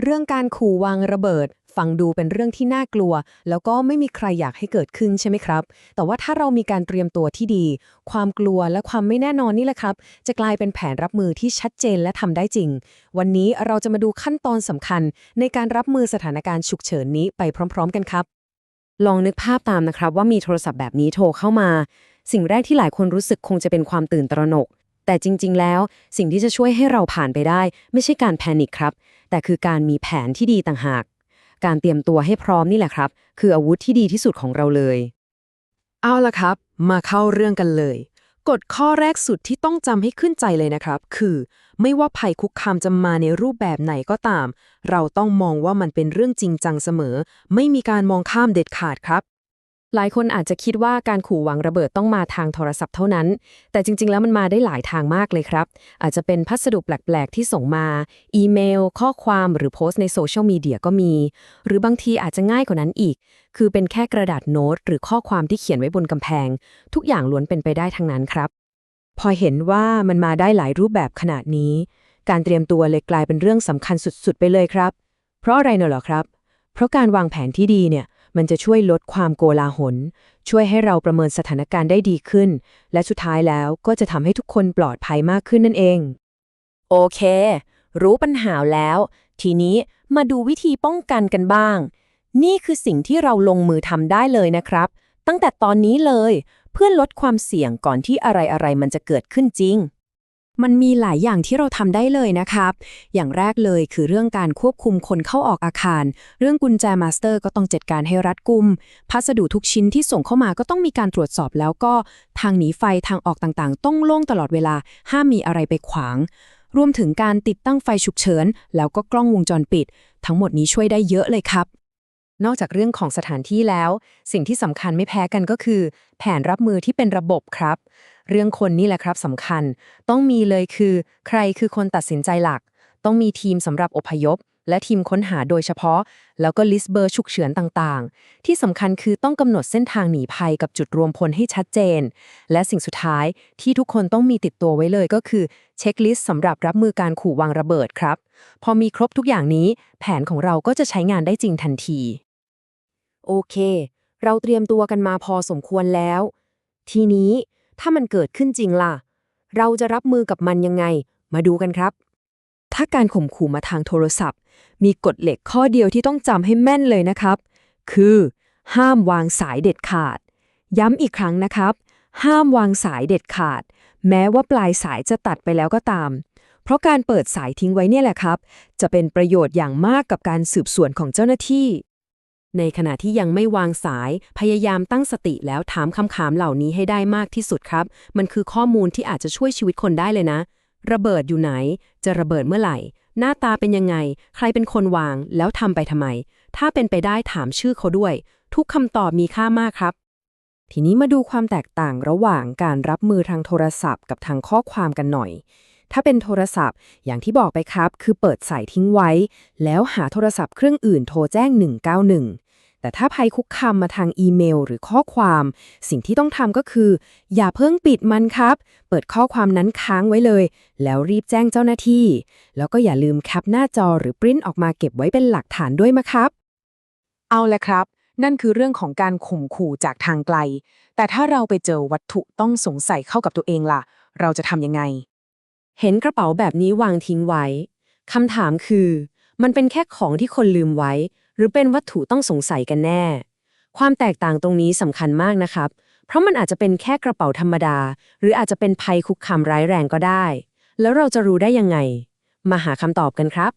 เรื่องการขู่วางระเบิด ฟังดูเป็นเรื่องที่น่ากลัว แล้วก็ไม่มีใครอยากให้เกิดขึ้นใช่ไหมครับ แต่ว่าถ้าเรามีการเตรียมตัวที่ดี ความกลัวและความไม่แน่นอนนี่แหละครับ จะกลายเป็นแผนรับมือที่ชัดเจนและทำได้จริง วันนี้เราจะมาดูขั้นตอนสำคัญ ในการรับมือสถานการณ์ฉุกเฉินนี้ไปพร้อม ๆ กันครับ ลองนึกภาพตามนะครับ ว่ามีโทรศัพท์แบบนี้โทรเข้ามา สิ่งแรกที่หลายคนรู้สึกคงจะเป็นความตื่นตระหนกแต่จริง ๆ แล้ว สิ่งที่จะช่วยให้เราผ่านไปได้ ไม่ใช่การแพนิคครับ แต่คือการมีแผนที่ดีต่างหาก การเตรียมตัวให้พร้อมนี่แหละครับ คืออาวุธที่ดีที่สุดของเราเลย เอาละครับ มาเข้าเรื่องกันเลย กฎข้อแรกสุดที่ต้องจำให้ขึ้นใจเลยนะครับ คือ ไม่ว่าภัยคุกคามจะมาในรูปแบบไหนก็ตาม เราต้องมองว่ามันเป็นเรื่องจริงจังเสมอ ไม่มีการมองข้ามเด็ดขาดครับ หลายคนอาจจะคิดว่าการขู่วางระเบิดต้องมาทางโทรศัพท์เท่านั้น แต่จริง ๆ แล้วมันมาได้หลายทางมากเลยครับ อาจจะเป็นพัสดุแปลก ๆ ที่ส่งมา อีเมล ข้อความหรือโพสต์ในโซเชียลมีเดียก็มี หรือบางทีอาจจะง่ายกว่านั้นอีก คือเป็นแค่กระดาษโน้ต หรือข้อความที่เขียนไว้บนกำแพง ทุกอย่างล้วนเป็นไปได้ทั้งนั้นครับ พอเห็นว่ามันมาได้หลายรูปแบบขนาดนี้ การเตรียมตัวเลยกลายเป็นเรื่องสำคัญสุด ๆ ไปเลยครับ เพราะอะไรเนอะหรอครับ เพราะการวางแผนที่ดีเนี่ย มันจะช่วยลดความโกลาหล ช่วยให้เราประเมินสถานการณ์ได้ดีขึ้น และสุดท้ายแล้วก็จะทำให้ทุกคนปลอดภัยมากขึ้นนั่นเอง โอเค รู้ปัญหาแล้ว ทีนี้มาดูวิธีป้องกันกันบ้าง นี่คือสิ่งที่เราลงมือทำได้เลยนะครับ ตั้งแต่ตอนนี้เลย เพื่อลดความเสี่ยงก่อนที่อะไรๆมันจะเกิดขึ้นจริง มันมีหลายอย่างที่เราทำได้เลยนะครับ อย่างแรกเลยคือเรื่องการควบคุมคนเข้าออกอาคาร เรื่องกุญแจมาสเตอร์ก็ต้องจัดการให้รัดกุม พัสดุทุกชิ้นที่ส่งเข้ามาก็ต้องมีการตรวจสอบแล้วก็ทางหนีไฟทางออกต่างๆ ต้องโล่งตลอดเวลา ห้ามมีอะไรไปขวาง รวมถึงการติดตั้งไฟฉุกเฉิน แล้วก็กล้องวงจรปิด ทั้งหมดนี้ช่วยได้เยอะเลยครับ นอกจากเรื่องของสถานที่แล้ว สิ่งที่สำคัญไม่แพ้กันก็คือ แผนรับมือที่เป็นระบบครับ เรื่องคนนี่แหละครับสำคัญ ต้องมีเลยคือ ใครคือคนตัดสินใจหลัก ต้องมีทีมสำหรับอพยพ และทีมค้นหาโดยเฉพาะ แล้วก็ลิสต์เบอร์ฉุกเฉินต่างๆ ที่สำคัญคือต้องกำหนดเส้นทางหนีภัยกับจุดรวมพลให้ชัดเจน และสิ่งสุดท้ายที่ทุกคนต้องมีติดตัวไว้เลยก็คือเช็คลิสต์สำหรับรับมือการขู่วางระเบิดครับ พอมีครบทุกอย่างนี้ แผนของเราก็จะใช้งานได้จริงทันที โอเค เราเตรียมตัวกันมาพอสมควรแล้ว ทีนี้ถ้ามันเกิดขึ้นจริงล่ะ เราจะรับมือกับมันยังไง มาดูกันครับ ถ้าการข่มขู่มาทางโทรศัพท์ มีกฎเหล็กข้อเดียวที่ต้องจำให้แม่นเลยนะครับ คือ ห้ามวางสายเด็ดขาด ย้ำอีกครั้งนะครับ ห้ามวางสายเด็ดขาด แม้ว่าปลายสายจะตัดไปแล้วก็ตามเพราะการเปิดสายทิ้งไว้เนี่ยแหละครับ จะเป็นประโยชน์อย่างมากกับการสืบสวนของเจ้าหน้าที่ ในขณะที่ยังไม่วางสาย พยายามตั้งสติแล้วถามคำถามเหล่านี้ให้ได้มากที่สุดครับ มันคือข้อมูลที่อาจจะช่วยชีวิตคนได้เลยนะ ระเบิดอยู่ไหน จะระเบิดเมื่อไหร่ หน้าตาเป็นยังไง ใครเป็นคนวาง แล้วทำไปทำไม ถ้าเป็นไปได้ถามชื่อเขาด้วย ทุกคำตอบมีค่ามากครับ ทีนี้มาดูความแตกต่างระหว่างการรับมือทางโทรศัพท์กับทางข้อความกันหน่อยถ้าเป็นโทรศัพท์อย่างที่บอกไปครับ คือเปิดสายทิ้งไว้ แล้วหาโทรศัพท์เครื่องอื่นโทรแจ้ง 191 แต่ถ้าภัยคุกคามมาทางอีเมลหรือข้อความ สิ่งที่ต้องทำก็คือ อย่าเพิ่งปิดมันครับ เปิดข้อความนั้นค้างไว้เลย แล้วรีบแจ้งเจ้าหน้าที่ แล้วก็อย่าลืมแคปหน้าจอหรือปริ้นออกมาเก็บไว้เป็นหลักฐานด้วยมะครับ เอาละครับ นั่นคือเรื่องของการข่มขู่จากทางไกล แต่ถ้าเราไปเจอวัตถุต้องสงสัยเข้ากับตัวเองล่ะ เราจะทำยังไง เห็นกระเป๋าแบบนี้วางทิ้งไว้คำถามคือ มันเป็นแค่ของที่คนลืมไว้ หรือเป็นวัตถุต้องสงสัยกันแน่ ความแตกต่างตรงนี้สำคัญมากนะครับ เพราะมันอาจจะเป็นแค่กระเป๋าธรรมดา หรืออาจจะเป็นภัยคุกคามร้ายแรงก็ได้ แล้วเราจะรู้ได้ยังไง มาหาคำตอบกันครับ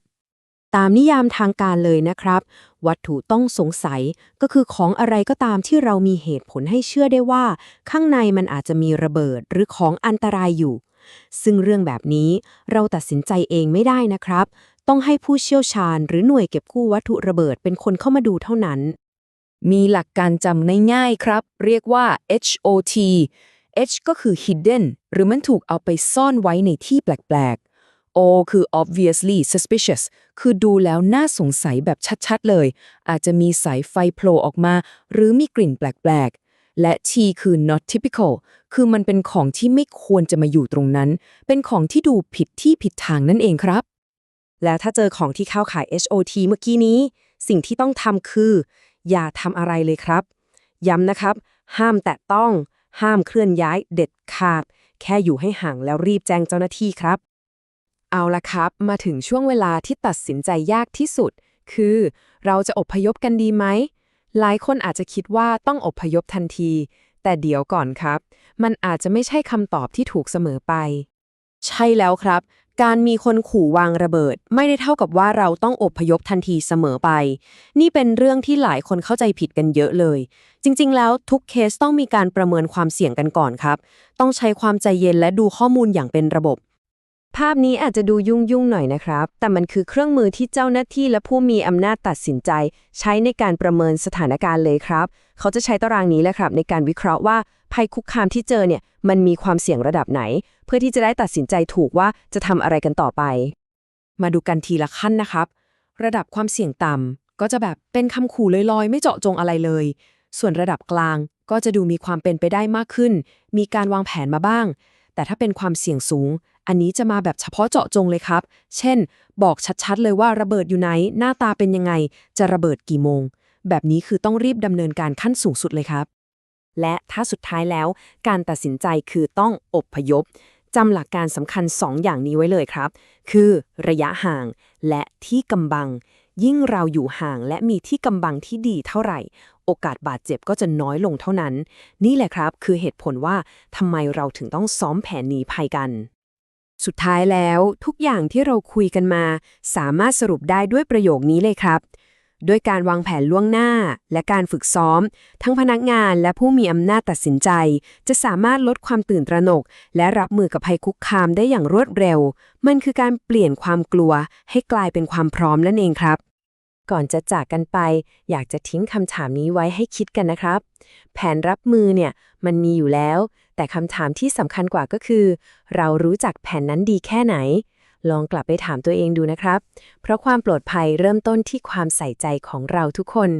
ตามนิยามทางการเลยนะครับ วัตถุต้องสงสัยก็คือของอะไรก็ตามที่เรามีเหตุผลให้เชื่อได้ว่า ข้างในมันอาจจะมีระเบิดหรือของอันตรายอยู่ ซึ่งเรื่องแบบนี้เราตัดสินใจเองไม่ได้นะครับ ต้องให้ผู้เชี่ยวชาญหรือหน่วยเก็บกู้วัตถุระเบิดเป็นคนเข้ามาดูเท่านั้น มีหลักการจำง่ายๆครับ เรียกว่า HOT H ก็คือ hidden หรือมันถูกเอาไปซ่อนไว้ในที่แปลกๆ O คือ obviously suspicious คือดูแล้วน่าสงสัยแบบชัดๆเลย อาจจะมีสายไฟโผล่ออกมา หรือมีกลิ่นแปลกๆ และ T คือ not typical คือมันเป็นของที่ไม่ควรจะมาอยู่ตรงนั้น เป็นของที่ดูผิดที่ผิดทางนั่นเองครับ แล้วถ้าเจอของที่เข้าขาย HOT เมื่อกี้นี้ สิ่งที่ต้องทำคือ อย่าทำอะไรเลยครับ ย้ำนะครับ ห้ามแตะต้อง ห้ามเคลื่อนย้ายเด็ดขาด แค่อยู่ให้ห่างแล้วรีบแจ้งเจ้าหน้าที่ครับ เอาละครับ มาถึงช่วงเวลาที่ตัดสินใจยากที่สุด คือ เราจะอบพยพกันดีไหม หลายคนอาจจะคิดว่าต้องอพยพทันที แต่เดี๋ยวก่อนครับ มันอาจจะไม่ใช่คำตอบที่ถูกเสมอไป ใช่แล้วครับ การมีคนขู่วางระเบิด ไม่ได้เท่ากับว่าเราต้องอพยพทันทีเสมอไป นี่เป็นเรื่องที่หลายคนเข้าใจผิดกันเยอะเลย จริง ๆ แล้วทุกเคสต้องมีการประเมินความเสี่ยงกันก่อนครับ ต้องใช้ความใจเย็นและดูข้อมูลอย่างเป็นระบบ ภาพนี้อาจจะดูยุ่งยุ่งๆหน่อยนะครับ แต่มันคือเครื่องมือที่เจ้าหน้าที่และผู้มีอำนาจตัดสินใจ ใช้ในการประเมินสถานการณ์เลยครับ เขาจะใช้ตารางนี้แหละครับ ในการวิเคราะห์ว่าภัยคุกคามที่เจอเนี่ยมันมีความเสี่ยงระดับไหน เพื่อที่จะได้ตัดสินใจถูกว่าจะทำอะไรกันต่อไป มาดูกันทีละขั้นนะครับ ระดับความเสี่ยงต่ำก็จะแบบเป็นคำขู่ลอยๆ ไม่เจาะจงอะไรเลย ส่วนระดับกลางก็จะดูมีความเป็นไปได้มากขึ้น มีการวางแผนมาบ้าง แต่ถ้าเป็นความเสี่ยงสูง อันนี้จะมาแบบเฉพาะเจาะจงเลยครับ เช่น บอกชัดๆ เลยว่าระเบิดอยู่ไหน หน้าตาเป็นยังไง จะระเบิดกี่โมง แบบนี้คือต้องรีบดำเนินการขั้นสูงสุดเลยครับ และถ้าสุดท้ายแล้ว การตัดสินใจคือต้องอบพยพจำหลักการสำคัญ 2 อย่างนี้ไว้เลยครับ คือระยะห่างและที่กำบัง ยิ่งเราอยู่ห่างและมีที่กำบังที่ดีเท่าไหร่ โอกาสบาดเจ็บก็จะน้อยลงเท่านั้น นี่แหละครับ คือเหตุผลว่าทำไมเราถึงต้องซ้อมแผนหนีภัยกัน สุดท้ายแล้วทุกอย่างที่เราคุยกันมา สามารถสรุปได้ด้วยประโยคนี้เลยครับ ด้วยการวางแผนล่วงหน้า และการฝึกซ้อม ทั้งพนักงานและผู้มีอำนาจตัดสินใจ จะสามารถลดความตื่นตระหนก และรับมือกับภัยคุกคามได้อย่างรวดเร็ว มันคือการเปลี่ยนความกลัว ให้กลายเป็นความพร้อมนั่นเองครับ ก่อนจะจากกันไป อยากจะทิ้งคำถามนี้ไว้ให้คิดกันนะครับ แผนรับมือเนี่ยมันมีอยู่แล้ว แต่คำถามที่สำคัญกว่าก็คือ เรารู้จักแผนนั้นดีแค่ไหน ลองกลับไปถามตัวเองดูนะครับ เพราะความปลอดภัยเริ่มต้นที่ความใส่ใจของเราทุกคน